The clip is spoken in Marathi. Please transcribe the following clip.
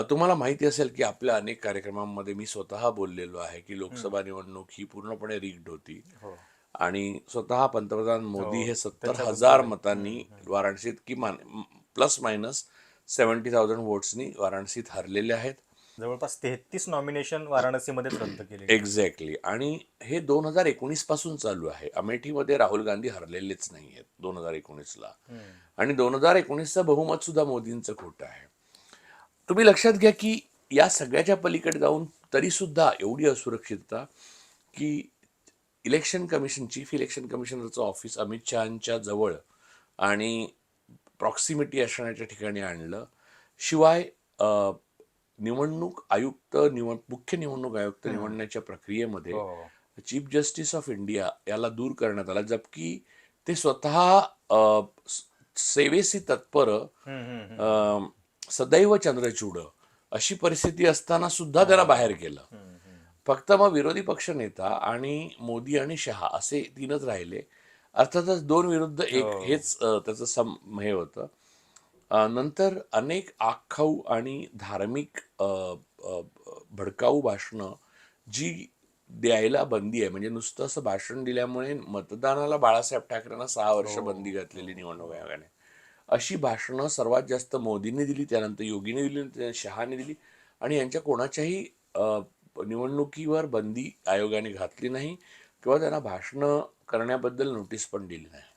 तुम्हाला माहिती असेल की आपल्या अनेक कार्यक्रमांमध्ये मी स्वतः बोललेलो आहे की लोकसभा निवडणूक ही पूर्णपणे रिग्ड होती. हो. आणि स्वतः पंतप्रधान मोदी हो, हे सत्तर हजार. मतांनी वाराणसीत किमान प्लस मायनस सेव्हन्टी थाउजंड वोट्सनी वाराणसीत हरलेले आहेत. जवळपास तेहतीस नॉमिनेशन वाराणसीमध्येच रद्द केले एक्झॅक्टली. आणि हे दोन हजार एकोणीसपासून चालू आहे. अमेठीमध्ये राहुल गांधी हरलेलेच नाही आहेत दोन हजार एकोणीसला. आणि दोन हजार एकोणीसचं बहुमत सुद्धा मोदींचं खोटं आहे. तुम्ही लक्षात घ्या की या सगळ्याच्या पलीकडे जाऊन तरी सुद्धा एवढी असुरक्षितता की इलेक्शन कमिशन चीफ इलेक्शन कमिशनरचं ऑफिस अमित शहाच्या जवळ आणि प्रॉक्सिमिटी असण्याच्या ठिकाणी आणलं. शिवाय निवडणूक आयुक्त निवड मुख्य निवडणूक आयुक्त निवडण्याच्या प्रक्रियेमध्ये हो. चीफ जस्टिस ऑफ इंडिया याला दूर करण्यात आला जबकी ते स्वतः सेवेसी तत्पर सदैव चंद्रचूड अशी परिस्थिती असताना सुद्धा त्याला बाहेर केलं. फक्त मग विरोधी पक्षनेता आणि मोदी आणि शहा असे तीनच राहिले अर्थातच दोन विरुद्ध एक हो. हेच त्याचं सम हे होतं नंतर अनेक आखाऊ आणि धार्मिक भडकाऊ भाषणं जी द्यायला बंदी आहे म्हणजे नुसतं असं भाषण दिल्यामुळे मतदानाला बाळासाहेब ठाकरेंना सहा वर्ष हो. बंदी घातलेली निवडणूक आयोगाने अशी भाषणं सर्वात जास्त मोदींनी दिली त्यानंतर योगीने दिली शहाने दिली. आणि यांच्या कोणाच्याही निवडणुकीवर बंदी आयोगाने घातली नाही किंवा त्यांना भाषणं करण्याबद्दल नोटीस पण दिली नाही.